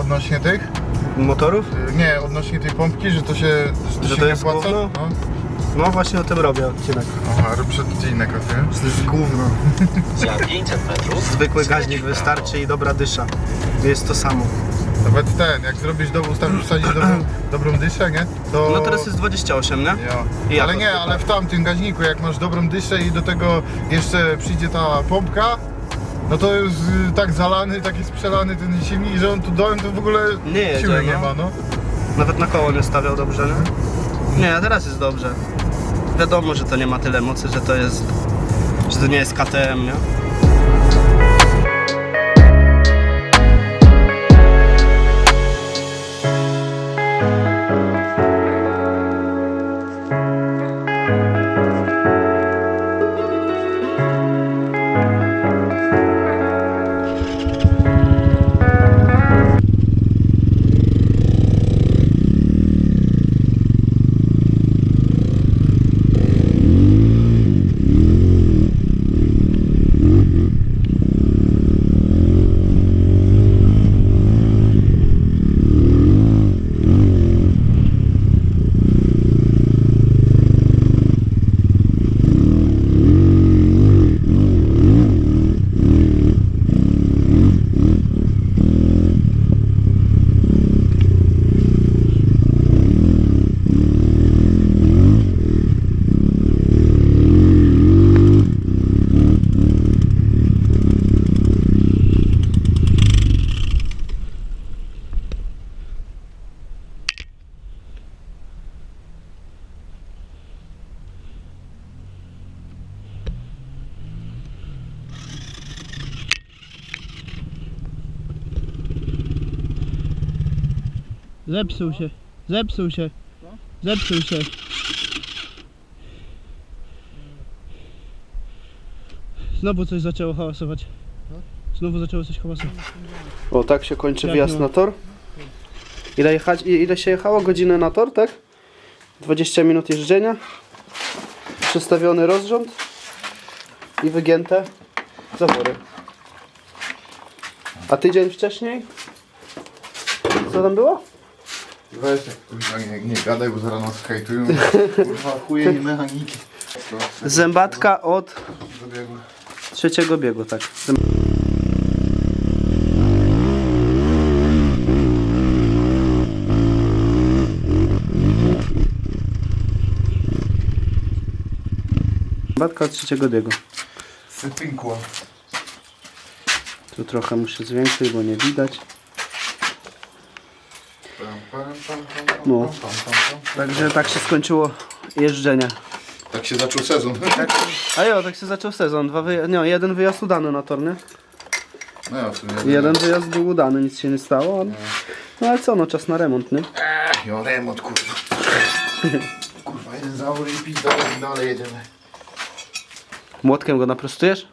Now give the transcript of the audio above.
Odnośnie tych? Motorów? Y, Nie, odnośnie tej pompki, że to się, że to Że się to nie jest gówno? No. No właśnie o tym robię odcinek. Aha, robisz odcinek o tym. To jest gówno. Za 500 metrów Zwykły skręć gaźnik w prawo. wystarczy i dobra dysza. Jest to samo. Nawet ten, jak zrobisz do ustawisz wsadzić dobrą, dobrą dyszę, nie? To... No teraz jest 28, nie? I Ale nie, ale w tamtym gaźniku, jak masz dobrą dyszę i do tego jeszcze przyjdzie ta pompka, no to już y, tak zalany, tak jest przelany ten silnik, że on tu dołem to w ogóle Nie jedzie, siły nie no. ma, no. Nawet na koło nie stawiał dobrze, nie? Nie, a teraz jest dobrze. Wiadomo, że to nie ma tyle mocy, że to jest... Że to nie jest KTM, nie? Zepsuł się, zepsuł się, zepsuł się. Znowu coś zaczęło hałasować. Znowu zaczęło coś hałasować. O, tak się kończy Jak nie ma? na tor. Ile, jechać, i- ile się jechało? Godzinę na tor, tak? 20 minut jeżdżenia. Przestawiony rozrząd. I wygięte zawory. A tydzień wcześniej? Co tam było? Weź tak, kurwa, nie, nie gadaj, bo zaraz nas hejtują. Kurwa, chuje i mechaniki. Zębatka od Zabiegły. trzeciego biegu, tak. Zębatka od trzeciego biegu. Tu trochę muszę zwiększyć, bo nie widać. No. Także tak się skończyło jeżdżenie. Tak się zaczął sezon. A jo, tak się zaczął sezon. Dwa wyja- nie, jeden wyjazd udany na tor, nie? No ja w sumie. Jeden wyjazd był udany, nic się nie stało. ale- No ale co, no czas na remont, nie? Ja remont, kurwa. Kurwa, jeden zawór i pizda dalej jedziemy. Młotkiem go naprostujesz?